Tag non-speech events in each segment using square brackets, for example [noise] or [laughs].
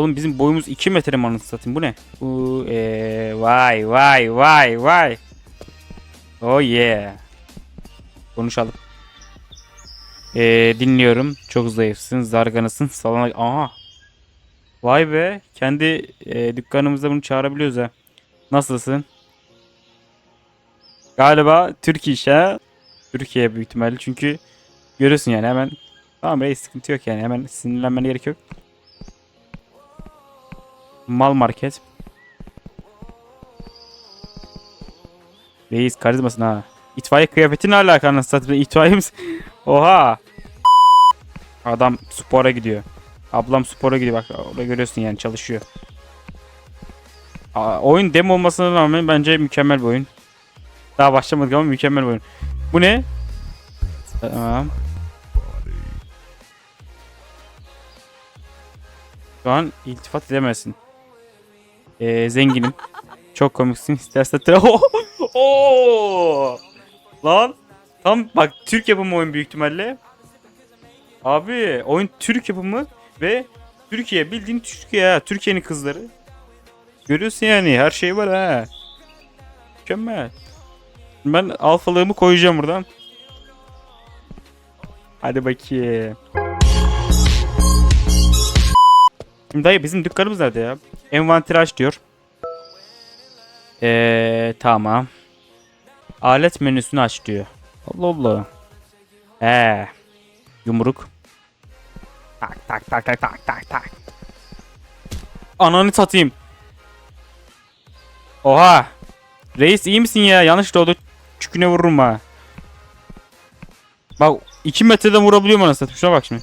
Oğlum bizim boyumuz 2 metre mi anasını satayım bu ne? Bu eee vay vay vay vay. Oh yeah. Konuşalım. Eee dinliyorum. Çok zayıfsın, zarganısın, salona... Aha. Vay be. Kendi eee, dükkanımızda bunu çağırabiliyoruz ha. Nasılsın? Galiba Türk iş ha. Türkiye büyük ihtimalle çünkü görüyorsun yani hemen tamam reis sıkıntı yok yani hemen sinirlenmene gerek yok. Mal market. Reis karizmasın ha. İtfaiye kıyafeti ne alaka anasını [laughs] itfaiye? Oha. Adam spora gidiyor. Ablam spora gidiyor bak orada görüyorsun yani çalışıyor. Aa, oyun demo olmasına rağmen bence mükemmel bir oyun. Daha başlamadık ama mükemmel bir oyun. Bu ne? Tamam. Şu an iltifat edemezsin. Ee, zenginim. Çok komiksin. İstersen tra- [laughs] Oo! Lan tam bak Türk yapımı oyun büyük ihtimalle. Abi oyun Türk yapımı ve Türkiye bildiğin Türkiye. Türkiye'nin kızları. Görüyorsun yani her şey var ha. Mükemmel. Ben alfalığımı koyacağım buradan. Hadi bakayım. Şimdi dayı bizim dükkanımız nerede ya? Envanter aç diyor. Eee tamam. Alet menüsünü aç diyor. Allah Allah. Ee. Yumruk. Tak tak tak tak tak tak tak. Ananı satayım. Oha. Reis iyi misin ya? Yanlışlıkla oldu. Çüküne vururum ha. Bak 2 metreden vurabiliyorum anasını satayım. Şuna bak şimdi.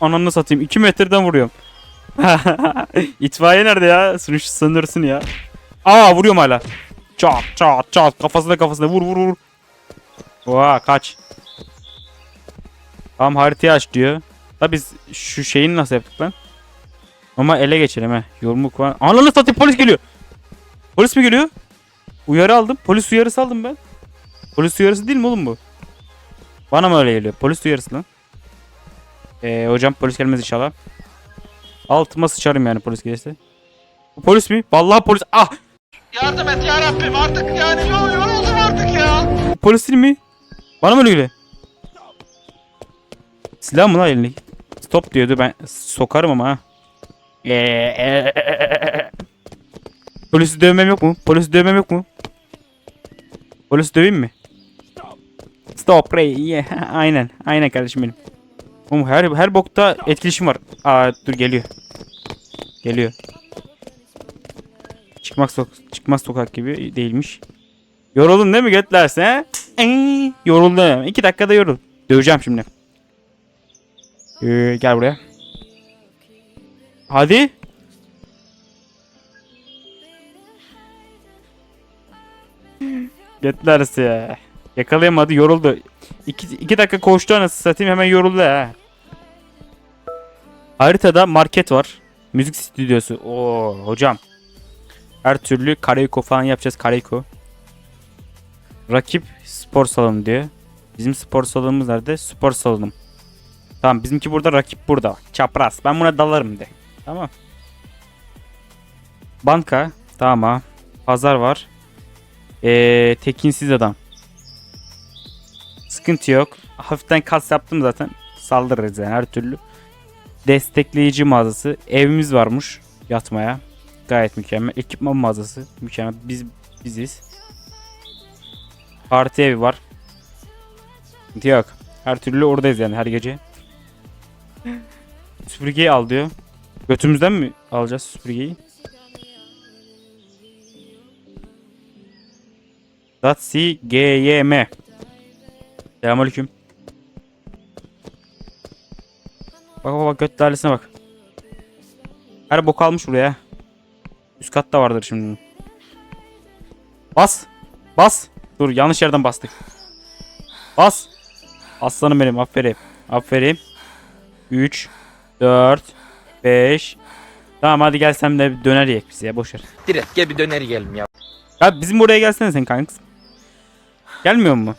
Ananı satayım. 2 metreden vuruyorum. [laughs] İtfaiye nerede ya? Sınır sınırsın ya. Aa vuruyorum hala. Çat çat çat kafasına kafasına vur vur vur. Oha kaç. Tamam haritayı aç diyor. Da biz şu şeyini nasıl yaptık lan? Ama ele geçelim he. Yorumluk var. Ananı satayım polis geliyor. Polis mi geliyor? Uyarı aldım. Polis uyarısı aldım ben. Polis uyarısı değil mi oğlum bu? Bana mı öyle geliyor? Polis uyarısı lan. Ee, hocam polis gelmez inşallah. Altıma sıçarım yani polis gelirse. Bu polis mi? Vallahi polis. Ah! Yardım et ya Rabbim artık yani yo- yoruldum artık ya. Bu polis değil mi? Bana mı öyle geliyor? Silah mı lan elindeki? Stop diyordu ben sokarım ama ha. Polisi dövmem yok mu? Polisi dövmem yok mu? Polisi döveyim mi? Stop Ray. [laughs] Yeah. aynen. Aynen kardeşim benim. Oğlum her her bokta etkileşim var. Aa dur geliyor. Geliyor. Çıkmak sok çıkmaz sokak gibi değilmiş. Yoruldun değil mi götlerse he? Eee, Yoruldum. İki dakikada yorul. Döveceğim şimdi. Ee, gel buraya. Hadi. Götlerse. Yakalayamadı yoruldu. İki, iki dakika koştu anasını satayım hemen yoruldu ha. Haritada market var. Müzik stüdyosu. Oo hocam. Her türlü karayko falan yapacağız karayko. Rakip spor salonu diyor. Bizim spor salonumuz nerede? Spor salonum. Tamam bizimki burada rakip burada. Çapraz. Ben buna dalarım de. Tamam. Banka. Tamam. Pazar var. Ee, tekinsiz adam. Sıkıntı yok. Hafiften kas yaptım zaten. Saldırırız yani her türlü. Destekleyici mağazası. Evimiz varmış. Yatmaya. Gayet mükemmel. Ekipman mağazası. Mükemmel. Biz biziz. Parti evi var. Sıkıntı Yok. Her türlü oradayız yani her gece. [laughs] Süpürgeyi al diyor. Götümüzden mi alacağız süpürgeyi? Datsi GYM. Selamünaleyküm. Bak bak bak göt dairesine bak. Her bok almış buraya. Üst katta vardır şimdi. Bas. Bas. Dur yanlış yerden bastık. Bas. Aslanım benim aferin. Aferin. 3 4 5 Tamam hadi gel sen de bir döner yek bize ya boşver. Direkt gel bir döner yiyelim ya. Ya bizim buraya gelsene sen kanks. Gelmiyor mu?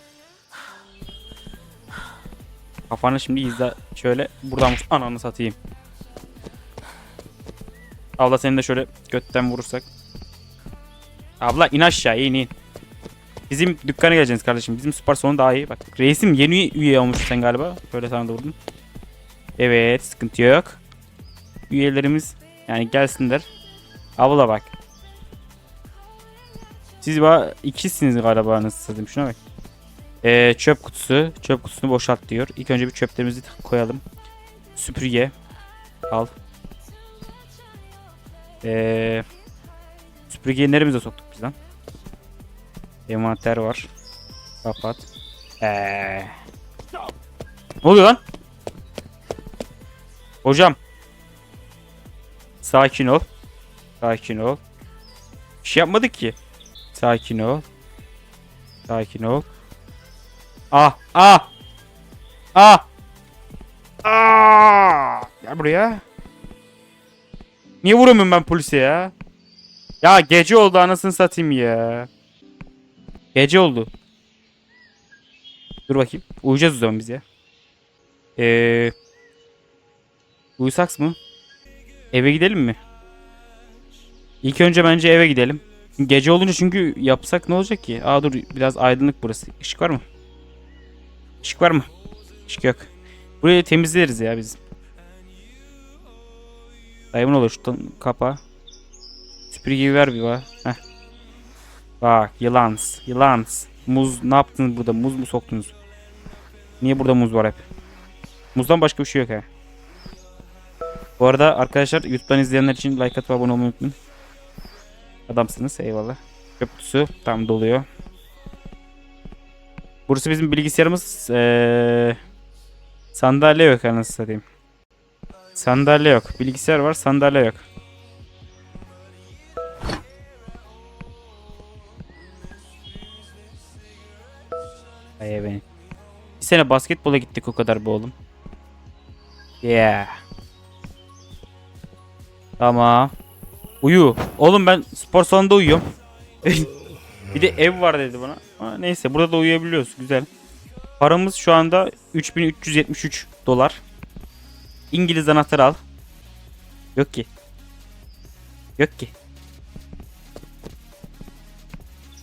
Kafanı şimdi izle şöyle buradan vur- ananı satayım. Abla seni de şöyle götten vurursak. Abla in aşağı in in. Bizim dükkana geleceksiniz kardeşim. Bizim spor salonu daha iyi. Bak reisim yeni üye olmuş sen galiba. Böyle sana da vurdum. Evet sıkıntı yok. Üyelerimiz yani gelsinler. Abla bak. Siz ba ikisiniz galiba nasıl satayım şuna bak. Ee, çöp kutusu. Çöp kutusunu boşalt diyor. İlk önce bir çöplerimizi koyalım. Süpürge. Al. Ee, süpürgeyi neremize soktuk biz lan? Envanter var. Kapat. Ee. Ne oluyor lan? Hocam. Sakin ol. Sakin ol. Bir şey yapmadık ki. Sakin ol. Sakin ol. Ah ah. Ah. Ah. Gel buraya. Niye vuramıyorum ben polise ya? Ya gece oldu anasını satayım ya. Gece oldu. Dur bakayım. Uyuyacağız o zaman biz ya. Eee... Uyusaks mı? Eve gidelim mi? İlk önce bence eve gidelim. Gece olunca çünkü yapsak ne olacak ki? Aa dur biraz aydınlık burası. Işık var mı? Işık var mı? Işık yok. Burayı temizleriz ya biz. Dayımın olur şu kapa. Süpürgeyi ver bir bak. Heh. Bak yılans. Yılans. Muz ne yaptınız burada? Muz mu soktunuz? Niye burada muz var hep? Muzdan başka bir şey yok ha. Bu arada arkadaşlar YouTube'dan izleyenler için like atıp abone olmayı unutmayın. Adamsınız eyvallah. Kutusu tam doluyor. Burası bizim bilgisayarımız. Ee, sandalye yok anasını satayım. Sandalye yok. Bilgisayar var sandalye yok. Ay beni. Bir sene basketbola gittik o kadar bu oğlum. Yeah. Tamam. Uyu. Oğlum ben spor salonunda uyuyorum. [laughs] bir de ev var dedi bana. Ama neyse burada da uyuyabiliyoruz. Güzel. Paramız şu anda 3373 dolar. İngiliz anahtarı al. Yok ki. Yok ki.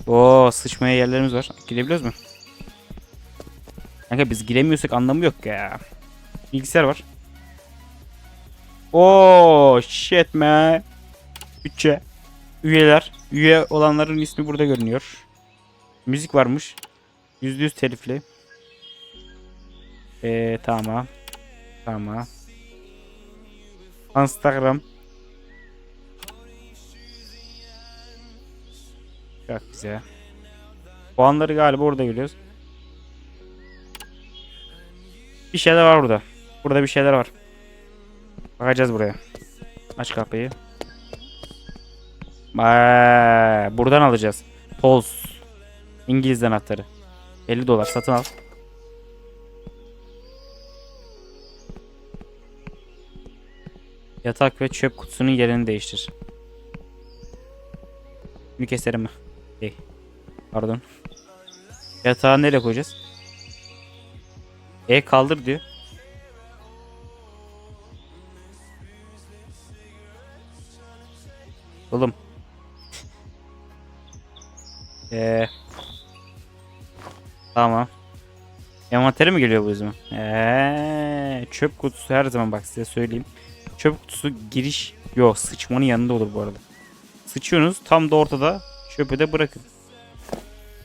Oo sıçmaya yerlerimiz var. Girebiliyoruz mu? Kanka biz giremiyorsak anlamı yok ya. Bilgisayar var. Oo shit man. Bütçe. Üyeler. Üye olanların ismi burada görünüyor. Müzik varmış. %100 telifli. Eee tamam. Tamam. Instagram. Çok güzel. Puanları galiba orada görüyoruz. Bir şeyler var burada. Burada bir şeyler var. Bakacağız buraya. Aç kapıyı. Aa, buradan alacağız. Pols. İngiliz anahtarı. 50 dolar satın al. Yatak ve çöp kutusunun yerini değiştir. Bunu keserim mi? Hey. Pardon. Yatağı nereye koyacağız? E kaldır diyor. Oğlum. Eee. [laughs] Tamam. Envantere mi geliyor bu yüzden? Eee, çöp kutusu her zaman bak size söyleyeyim. Çöp kutusu giriş yok sıçmanın yanında olur bu arada. Sıçıyorsunuz tam da ortada çöpü de bırakın.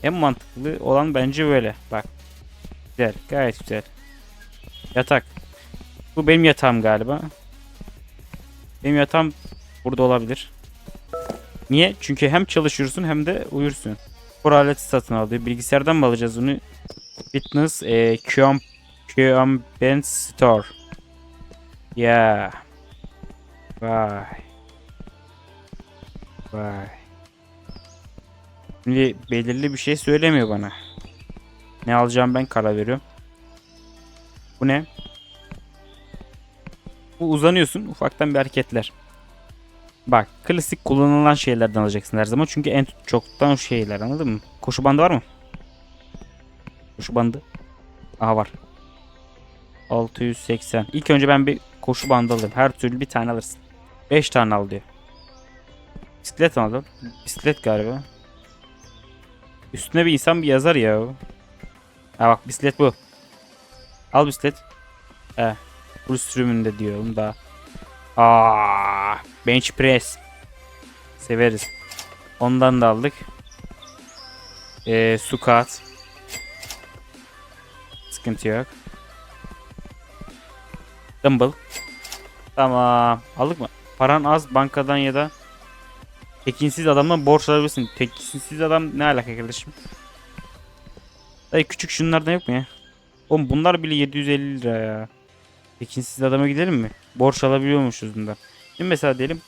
En mantıklı olan bence böyle. Bak. Güzel gayet güzel. Yatak. Bu benim yatağım galiba. Benim yatağım burada olabilir. Niye? Çünkü hem çalışıyorsun hem de uyursun. Spor aleti satın alıyor. Bilgisayardan mı alacağız onu? Fitness e, QM, QM Store. Ya. Vay. Vay. Şimdi belirli bir şey söylemiyor bana. Ne alacağım ben karar veriyorum. Bu ne? Bu uzanıyorsun ufaktan bir hareketler. Bak klasik kullanılan şeylerden alacaksın her zaman. Çünkü en çoktan şeyler anladın mı? Koşu bandı var mı? Koşu bandı. Aha var. 680. İlk önce ben bir koşu bandı alayım. Her türlü bir tane alırsın. 5 tane al diyor. Bisiklet aldım. Bisiklet galiba. Üstüne bir insan bir yazar ya. Ha bak bisiklet bu. Al bisiklet. He. Bu sürümünde diyor onu da. Aa, bench press. Severiz. Ondan da aldık. Ee, squat. Sıkıntı yok. Dumbbell. Tamam. Aldık mı? Paran az bankadan ya da tekinsiz adamdan borç alabilirsin. Tekinsiz adam ne alaka kardeşim? Dayı küçük şunlardan yok mu ya? Oğlum bunlar bile 750 lira ya. Tekinsiz adama gidelim mi? Borç alabiliyormuşuz bundan. Şimdi mesela diyelim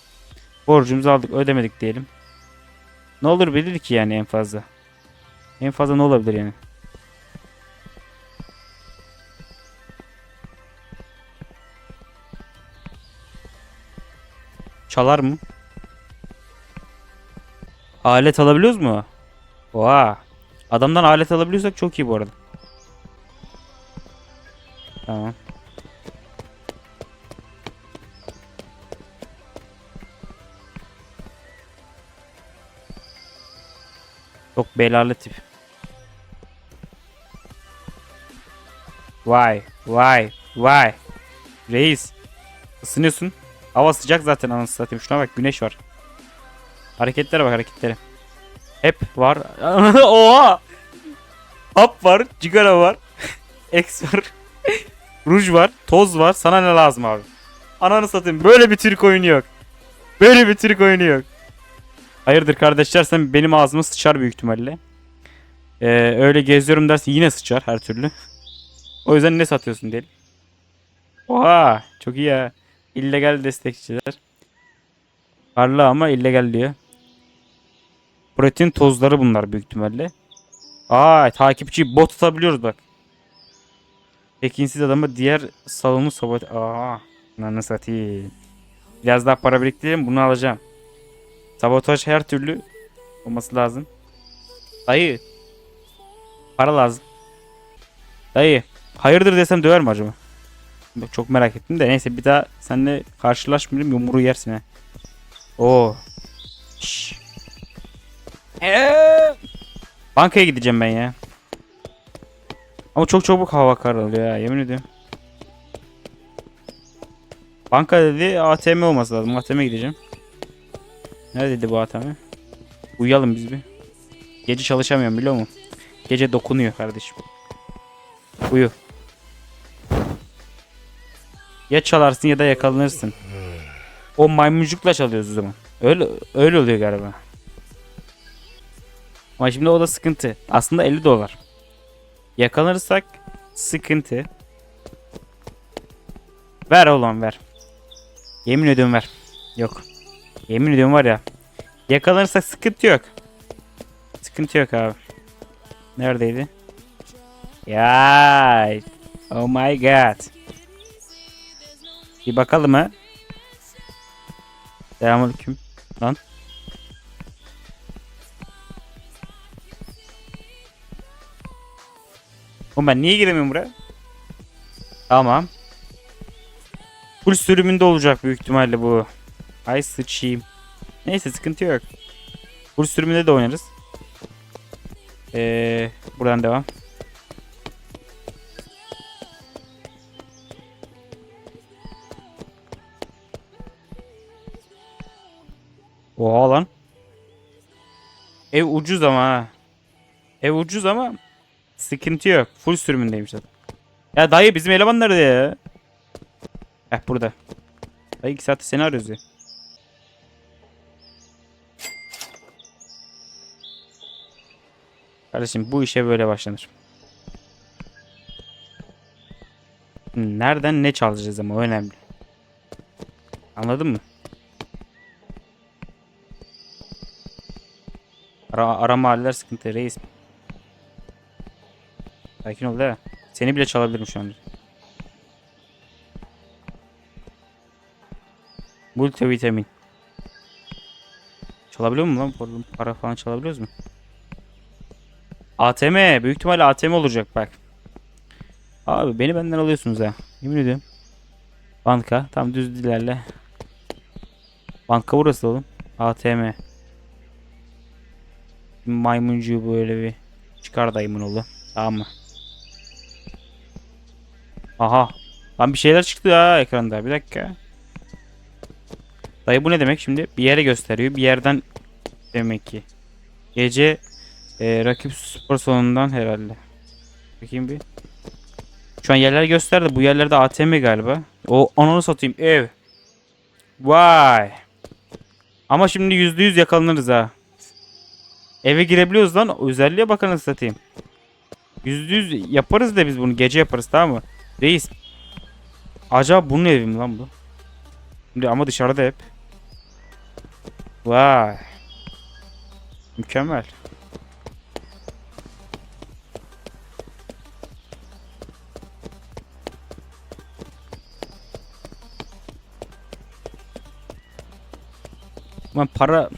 borcumuzu aldık ödemedik diyelim. Ne olur bilir ki yani en fazla. En fazla ne olabilir yani? Çalar mı? Alet alabiliyoruz mu? Oha. Adamdan alet alabiliyorsak çok iyi bu arada. Tamam. Belalı tip. Vay, vay, vay. Reis. Isınıyorsun. Hava sıcak zaten anasını satayım. Şuna bak güneş var. Hareketlere bak hareketlere. Hep var. [laughs] Oha! Hap var, cigara var. [laughs] X var. [laughs] Ruj var, toz var. Sana ne lazım abi? Ananı satayım. Böyle bir Türk oyunu yok. Böyle bir Türk oyunu yok. Hayırdır kardeşler sen benim ağzıma sıçar büyük ihtimalle. Ee, öyle geziyorum dersin yine sıçar her türlü. O yüzden ne satıyorsun diyelim. Oha çok iyi ya. İllegal destekçiler. Karlı ama illegal diyor. Protein tozları bunlar büyük ihtimalle. Aa takipçi bot tutabiliyoruz bak. Tekinsiz adamı diğer salonu sabote... Aa ananı satayım. Biraz daha para biriktireyim bunu alacağım. Sabotaj her türlü olması lazım. Dayı. Para lazım. Dayı. Hayırdır desem döver mi acaba? Çok merak ettim de neyse bir daha seninle karşılaşmayayım yumruğu yersin ha. Oo. Şşş. Eee. Bankaya gideceğim ben ya. Ama çok çabuk hava kararıyor ya yemin ediyorum. Banka dedi ATM olması lazım. ATM'e gideceğim. Neredeydi bu ATM? Uyuyalım biz bir. Gece çalışamıyorum biliyor musun? Gece dokunuyor kardeşim. Uyu. Ya çalarsın ya da yakalanırsın. O maymuncukla çalıyoruz o zaman. Öyle öyle oluyor galiba. Ama şimdi o da sıkıntı. Aslında 50 dolar. Yakalanırsak sıkıntı. Ver oğlum ver. Yemin ediyorum ver. Yok. Yemin ediyorum var ya. Yakalanırsak sıkıntı yok. Sıkıntı yok abi. Neredeydi? Ya. Oh my god. Bir bakalım ha. Selamünaleyküm. Lan. Oğlum ben niye giremiyorum buraya? Tamam. Full sürümünde olacak büyük ihtimalle bu. Ay sıçayım. Neyse sıkıntı yok. Full sürümünde de oynarız. Ee, buradan devam. Oha lan. Ev ucuz ama ha. Ev ucuz ama sıkıntı yok. Full sürümündeymiş zaten. Ya dayı bizim eleman nerede ya? Heh burada. Dayı 2 saattir seni arıyoruz ya. Kardeşim bu işe böyle başlanır. Nereden ne çalacağız ama önemli. Anladın mı? Ara, ara mahalleler sıkıntı reis. Sakin ol da. Seni bile çalabilirim şu anda. Multivitamin. Çalabiliyor mu lan? Para falan çalabiliyoruz mu? ATM. Büyük ihtimalle ATM olacak bak. Abi beni benden alıyorsunuz ha. Yemin ediyorum. Banka. Tam düz ilerle. Banka burası oğlum. ATM. Maymuncuğu böyle bir çıkar dayımın oğlu. Tamam mı? Aha. Lan bir şeyler çıktı ha ekranda. Bir dakika. Dayı bu ne demek şimdi? Bir yere gösteriyor. Bir yerden demek ki. Gece e, rakip spor salonundan herhalde. Bakayım bir. Şu an yerler gösterdi. Bu yerlerde ATM galiba. O ananı satayım ev. Vay. Ama şimdi yüzde yüz yakalanırız ha. Eve girebiliyoruz lan. Özelliğe bakın satayım. Yüzde yüz yaparız da biz bunu. Gece yaparız tamam mı? Reis. Acaba bunun evi mi lan bu? Şimdi ama dışarıda hep. Vay. Mükemmel. Ben para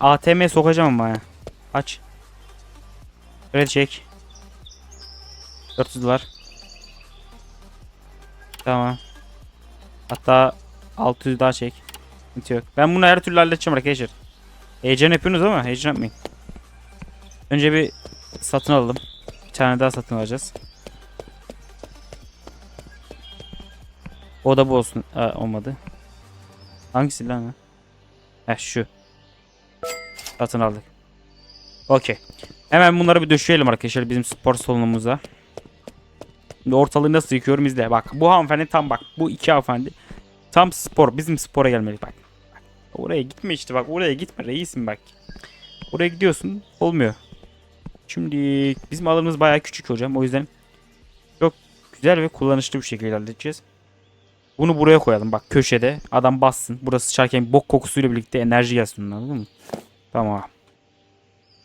ATM'ye sokacağım ama ya. Aç. Kredi çek. 400 dolar. Tamam. Hatta 600 daha çek. Sıkıntı yok. Ben bunu her türlü halledeceğim arkadaşlar. Heyecan yapıyorsunuz ama heyecan yapmayın. Önce bir satın alalım. Bir tane daha satın alacağız. O da bu olsun. Aa, olmadı. Hangisi lan? ha? Heh şu. Satın aldık. Okey. Hemen bunları bir döşeyelim arkadaşlar bizim spor salonumuza. Şimdi ortalığı nasıl yıkıyorum izle. Bak bu hanımefendi tam bak. Bu iki hanımefendi. Tam spor. Bizim spora gelmeli bak. Oraya gitme işte bak. Oraya gitme reisim bak. Oraya gidiyorsun. Olmuyor. Şimdi bizim alanımız bayağı küçük hocam. O yüzden çok güzel ve kullanışlı bir şekilde halledeceğiz. Bunu buraya koyalım bak köşede. Adam bassın. Burası sıçarken bok kokusuyla birlikte enerji gelsin anladın mı? Tamam.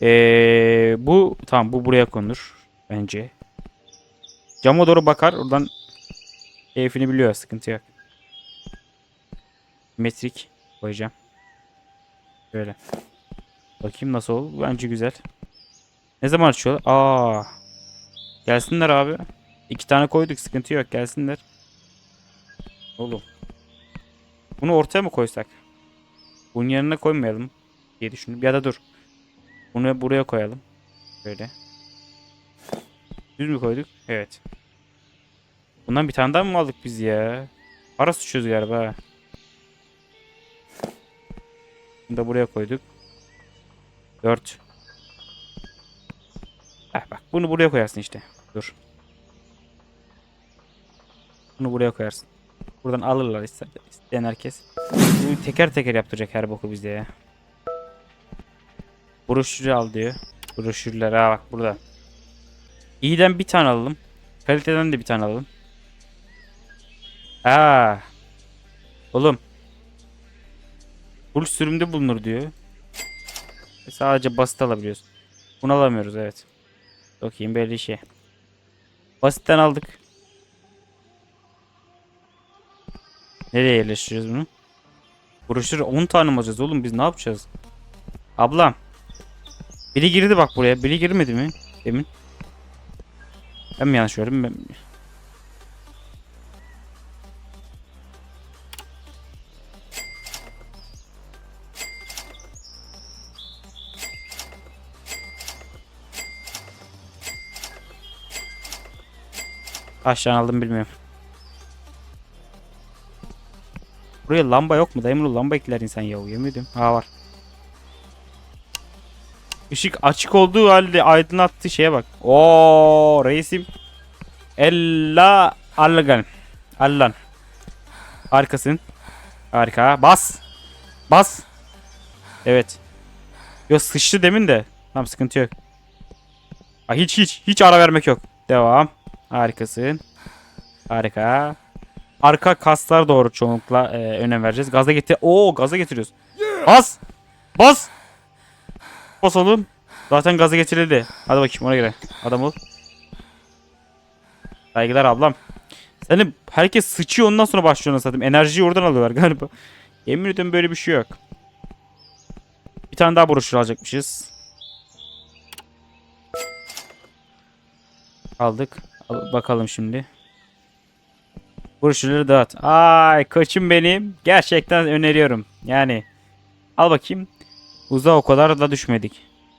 Ee, bu tamam bu buraya konur bence. Cama doğru bakar. Oradan keyfini biliyor. Sıkıntı yok. Metrik koyacağım. Böyle. Bakayım nasıl oldu. Bence güzel. Ne zaman açıyorlar? Aa. Gelsinler abi. İki tane koyduk. Sıkıntı yok. Gelsinler. Oğlum. Bunu ortaya mı koysak? Bunun yanına koymayalım diye düşündüm. Ya da dur. Bunu buraya koyalım. Böyle. Düz mü koyduk? Evet. Bundan bir tane daha mı aldık biz ya? Para sıçıyoruz galiba. Bunu da buraya koyduk. 4. Heh, bak bunu buraya koyarsın işte. Dur. Bunu buraya koyarsın. Buradan alırlar ister, isteyen herkes. Teker teker yaptıracak her boku bize ya. Broşürü al diyor. Broşürler ha bak burada. İyiden bir tane alalım. Kaliteden de bir tane alalım. Aa. Oğlum. Full sürümde bulunur diyor. E, Sadece basit alabiliyoruz. Bunu alamıyoruz evet. Bakayım belli şey. Basitten aldık. Nereye yerleştireceğiz bunu? Broşür 10 tane mi alacağız oğlum biz ne yapacağız? Ablam. Biri girdi bak buraya. Biri girmedi mi? Demin. Ben mi yanlış gördüm? Ben... Tane aldım bilmiyorum. Buraya lamba yok mu? Dayımın lamba ekler insan ya. Yemin. Ha var. Işık açık olduğu halde aydınlattığı şeye bak. Oo reisim. Ella Allagan. Allan. Harikasın. Harika. Bas. Bas. Evet. Yok sıçtı demin de. Tamam sıkıntı yok. Ha, hiç hiç hiç ara vermek yok. Devam. Harikasın. Harika. Arka kaslar doğru çoğunlukla e, önem vereceğiz. Gaza getir. Oo gaza getiriyoruz. Bas. Bas. Bas oğlum. Zaten gaza getirildi. Hadi bakayım ona göre. Adam ol. Saygılar ablam. Seni herkes sıçıyor ondan sonra başlıyor satayım. Enerjiyi oradan alıyorlar galiba. Yemin ediyorum böyle bir şey yok. Bir tane daha broşür alacakmışız. Aldık. Al- bakalım şimdi. Broşürleri dağıt. Ay koçum benim. Gerçekten öneriyorum. Yani Al bakayım. Uza o kadar da düşmedik.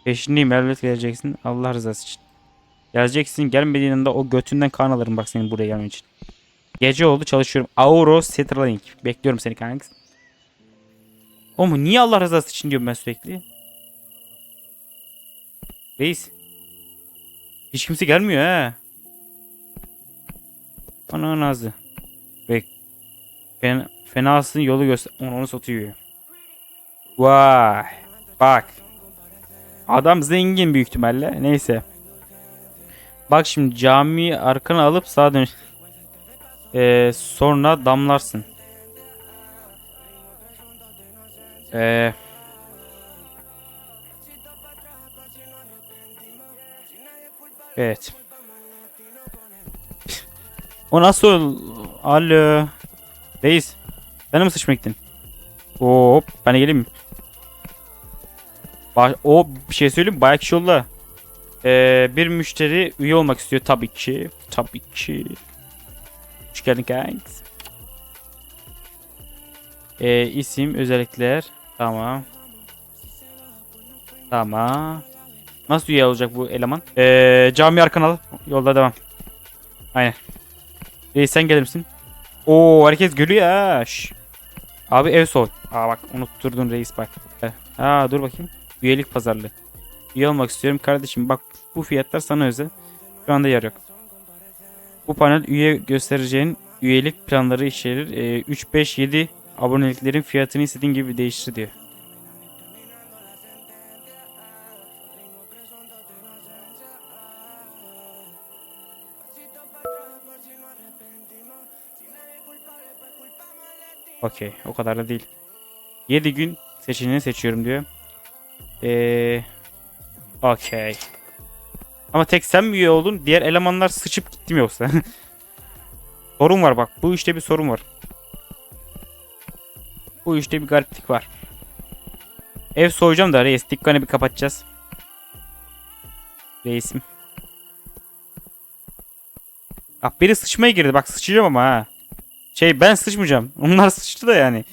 Peşindeyim elbet geleceksin. Allah rızası için. Geleceksin gelmediğin anda o götünden kan alırım bak senin buraya gelmen için. Gece oldu çalışıyorum. Auro Centralink. Bekliyorum seni kanka. Oğlum niye Allah rızası için diyorum ben sürekli. Reis. Hiç kimse gelmiyor ha. Ana nazı. Fen fenasın yolu göster. Onu, onu satıyor. Vay. Bak. Adam zengin büyük ihtimalle. Neyse. Bak şimdi cami arkana alıp sağa dön. Ee, sonra damlarsın. Ee, evet. O nasıl? Alo. Reis. Sen mi sıçmak gittin? Hop. Ben de geleyim mi? O bir şey söyleyeyim? Bayağı kişi oldu. Ee, bir müşteri üye olmak istiyor tabii ki. Tabii ki. Hoş geldin kanks. Ee, isim, özellikler. Tamam. Tamam. Nasıl üye olacak bu eleman? Ee, cami arkana al. Yolda devam. Aynen. Reis sen gelir misin? Oo herkes gülüyor ha. Şş. Abi ev soy. Aa bak unutturdun reis bak. Aa dur bakayım. Üyelik pazarlığı. Üye olmak istiyorum kardeşim. Bak bu fiyatlar sana özel. Şu anda yer yok. Bu panel üye göstereceğin üyelik planları içerir. Ee, 3, 5, 7 aboneliklerin fiyatını istediğin gibi değiştir diyor. Okey. O kadar da değil. 7 gün seçeneğini seçiyorum diyor. Eee... Okey. Ama tek sen mi üye oldun? Diğer elemanlar sıçıp gitti mi yoksa? [laughs] sorun var bak. Bu işte bir sorun var. Bu işte bir gariplik var. Ev soyacağım da reis. Dükkanı bir kapatacağız. Reisim. Bak biri sıçmaya girdi. Bak sıçacağım ama ha. Şey ben sıçmayacağım. Onlar sıçtı da yani.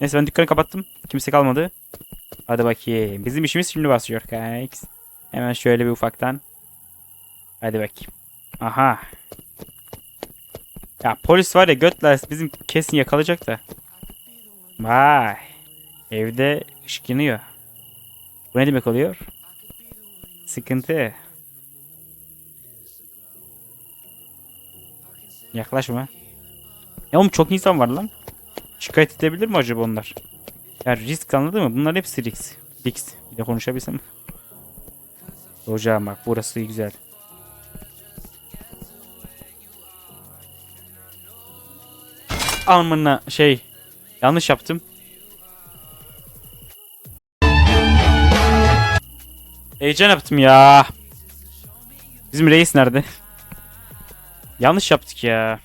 Neyse ben dükkanı kapattım. Kimse kalmadı. Hadi bakayım. Bizim işimiz şimdi başlıyor. Kayks. Hemen şöyle bir ufaktan. Hadi bakayım. Aha. Ya polis var ya götler bizim kesin yakalayacak da. Vay. Evde ışık yanıyor. Bu ne demek oluyor? Sıkıntı. Yaklaşma. Ya oğlum çok insan var lan. Şikayet edebilir mi acaba onlar? Ya risk anladın mı? Bunlar hepsi risk. Risk. Bir de konuşabilsem. Hocam bak burası güzel. Amına şey yanlış yaptım. Heyecan yaptım ya. Bizim reis nerede? [laughs] yanlış yaptık ya.